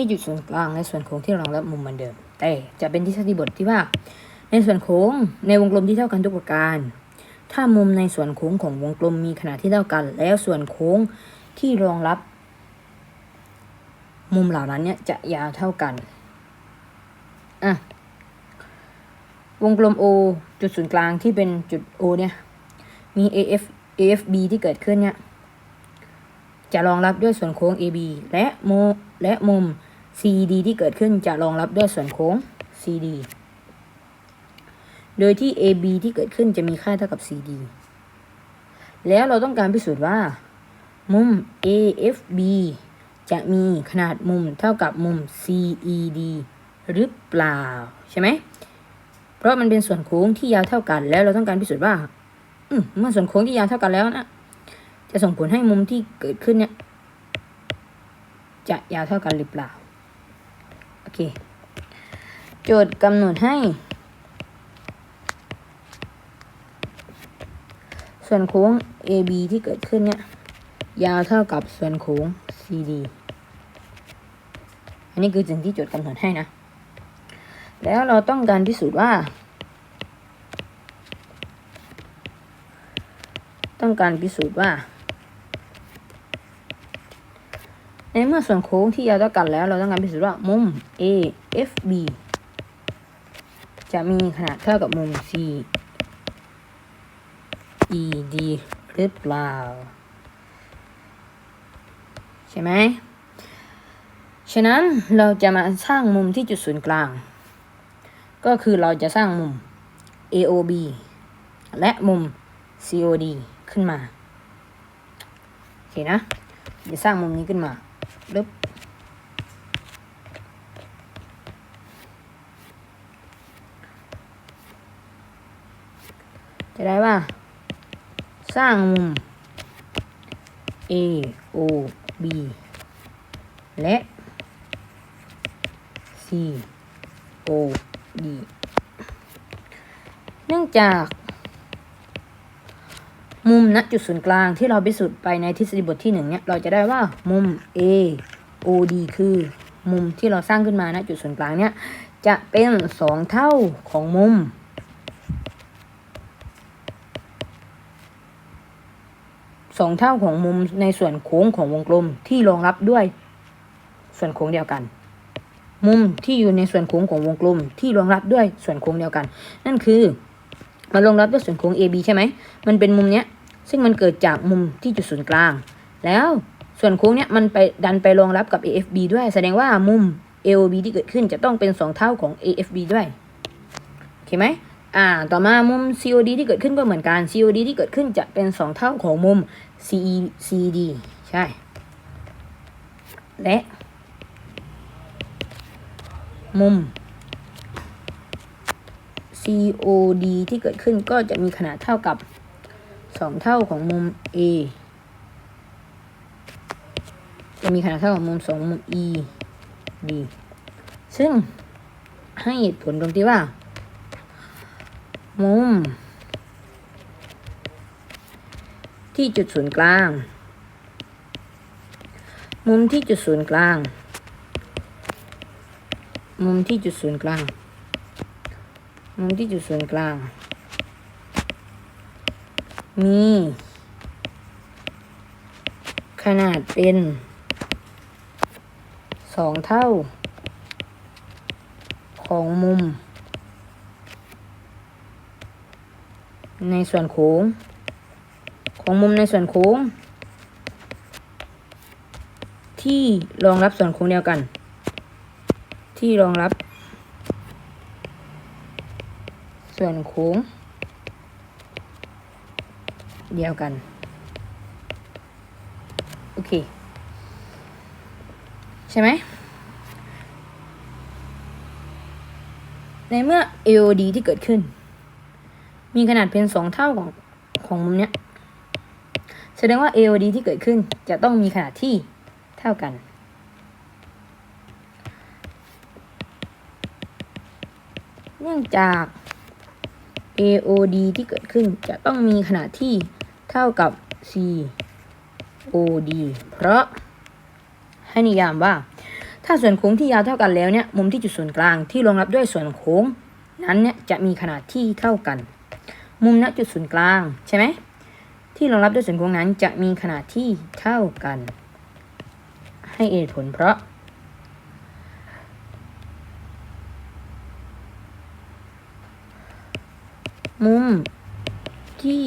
ที่จุดศูนย์กลางในส่วนโค้งที่รองรับมุมเหมือนเดิม แต่จะเป็นทฤษฎีบทที่ว่า ในส่วนโค้งในวงกลมที่เท่ากันทุกประการ ถ้ามุมในส่วนโค้งของวงกลมมีขนาดที่เท่ากัน แล้วส่วนโค้งที่รองรับ มุมเหล่านั้นเนี่ยจะยาวเท่ากันอะวงกลม O จุดศูนย์กลางที่เป็นจุด O เนี่ย มี AF AFB ที่เกิดขึ้นเนี่ย จะรองรับด้วยส่วนโค้ง AB และโมและมุม CD ที่เกิดขึ้นจะรองรับด้วยส่วนโค้ง CD โดยที่ AB ที่เกิดขึ้นจะมีค่าเท่ากับ CD แล้วเราต้องการพิสูจน์ว่า มุม AFB จะมีขนาดมุมเท่ากับมุม CED หรือเปล่า ใช่ไหม เพราะมันเป็นส่วนโค้งที่ยาวเท่ากัน แล้วเราต้องการพิสูจน์ว่าเมื่อส่วนโค้งที่ยาวเท่ากันแล้วนะ จะส่งผลให้มุมที่เกิดขึ้นเนี่ย จะยาวเท่ากันหรือเปล่า โอเคโจทย์กำหนดให้ ส่วนโค้ง AB ที่เกิดขึ้นเนี่ย ยาวเท่ากับส่วนโค้ง CD อันนี้คือสิ่งที่โจทย์กำหนดให้นะ แล้วเราต้องการพิสูจน์ว่า ต้องการพิสูจน์ว่า ในเมื่อส่วนโค้งที่ยาวเท่ากันแล้ว เราต้องการพิสูจน์ว่ามุม AFB จะมีขนาดเท่ากับมุม CED หรือเปล่า ใช่ไหม ฉะนั้นเราจะมาสร้างมุมที่จุดศูนย์กลาง ก็คือเราจะสร้างมุม AOB และมุม COD ขึ้นมา โอเคนะ จะสร้างมุมนี้ขึ้นมา ปึ๊บจะได้ว่า สร้างมุม A O B และ C O D เนื่องจาก มุมณจุดศูนย์กลางที่เราพิสูจน์ไปในทฤษฎีบทที่หนึ่งเนี่ยเราจะได้ว่ามุม A O D คือ มุมที่เราสร้างขึ้นมาณจุดศูนย์กลางเนี่ยจะเป็นสองเท่าของมุมสองเท่าของมุมในส่วนโค้งของวงกลมที่รองรับด้วยส่วนโค้งเดียวกัน มุมที่อยู่ในส่วนโค้งของวงกลมที่รองรับด้วยส่วนโค้งเดียวกัน นั่นคือ มันรองรับด้วยส่วนโค้ง AB ใช่ไหม มันเป็นมุมเนี้ย ซึ่งมันเกิดจากมุมที่จุดศูนย์กลาง แล้วส่วนโค้งเนี้ยมันไปดันไปรองรับกับ AFB ด้วย แสดงว่ามุม AOB ที่เกิดขึ้นจะต้องเป็นสองเท่าของ AFB ด้วย โอเคไหมอ่า ต่อมามุม COD ที่เกิดขึ้นก็เหมือนกัน COD ที่เกิดขึ้นจะเป็นสองเท่าของมุม CECD ใช่ และ มุม COD ที่เกิดขึ้นก็จะมีขนาดเท่ากับสองเท่าของมุม A จะมีขนาดเท่ากับมุมสองมุม E D ซึ่งให้เหตุผลตรงที่ว่า มุม ที่จุดศูนย์กลาง มุมที่จุดศูนย์กลาง มุมที่จุดศูนย์กลาง มุมที่จุดศูนย์กลาง มี ขนาดเป็นสองเท่า ของมุม ในส่วนโค้ง ของมุมในส่วนโค้ง ที่รองรับส่วนโค้งเดียวกัน ที่รองรับ ส่วนโค้ง เดียวกัน โอเค ใช่ไหม ในเมื่อ AOD ที่เกิดขึ้น มีขนาดเป็นสองเท่าของของมุมเนี้ย แสดงว่า AOD ที่เกิดขึ้นจะต้องมีขนาดที่เท่ากันเนื่องจาก AOD ที่เกิดขึ้นจะต้องมีขนาดที่เท่ากับ COD เพราะให้นิยามว่า ถ้าส่วนโค้งที่ยาวเท่ากันแล้วเนี่ยมุมที่จุดศูนย์กลางที่รองรับด้วยส่วนโค้งนั้นเนี่ยจะมีขนาดที่เท่ากัน มุมณจุดศูนย์กลางใช่ไหมที่รองรับด้วยส่วนโค้งนั้นจะมีขนาดที่เท่ากัน ให้เหตุผลเพราะ มุมที่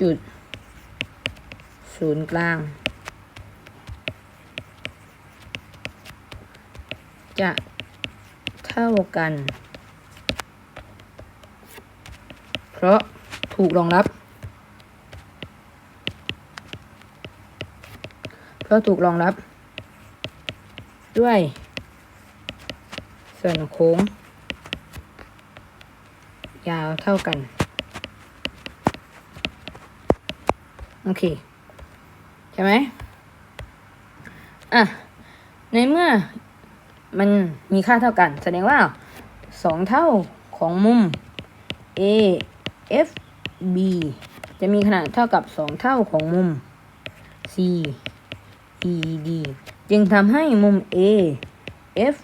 จุด ศูนย์กลาง จะเท่ากัน เพราะถูกรองรับ เพราะถูกรองรับ ด้วย ส่วนโค้ง ยาวเท่ากัน โอเค ใช่ไหมอะ ในเมื่อมันมีค่าเท่ากัน แสดงว่าสองเท่าของมุม A F B จะมีขนาดเท่ากับสองเท่าของมุม C E D จึงทำให้มุม A F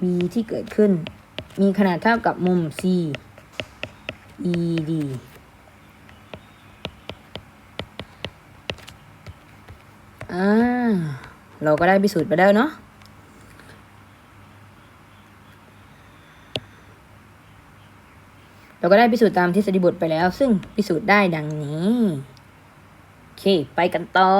B ที่เกิดขึ้น มีขนาดเท่ากับมุม C E D อ่า เราก็ได้พิสูจน์ไปแล้วเนาะ เราก็ได้พิสูจน์ตามทฤษฎีบทไปแล้ว ซึ่งพิสูจน์ได้ดังนี้ โอเค ไปกันต่อ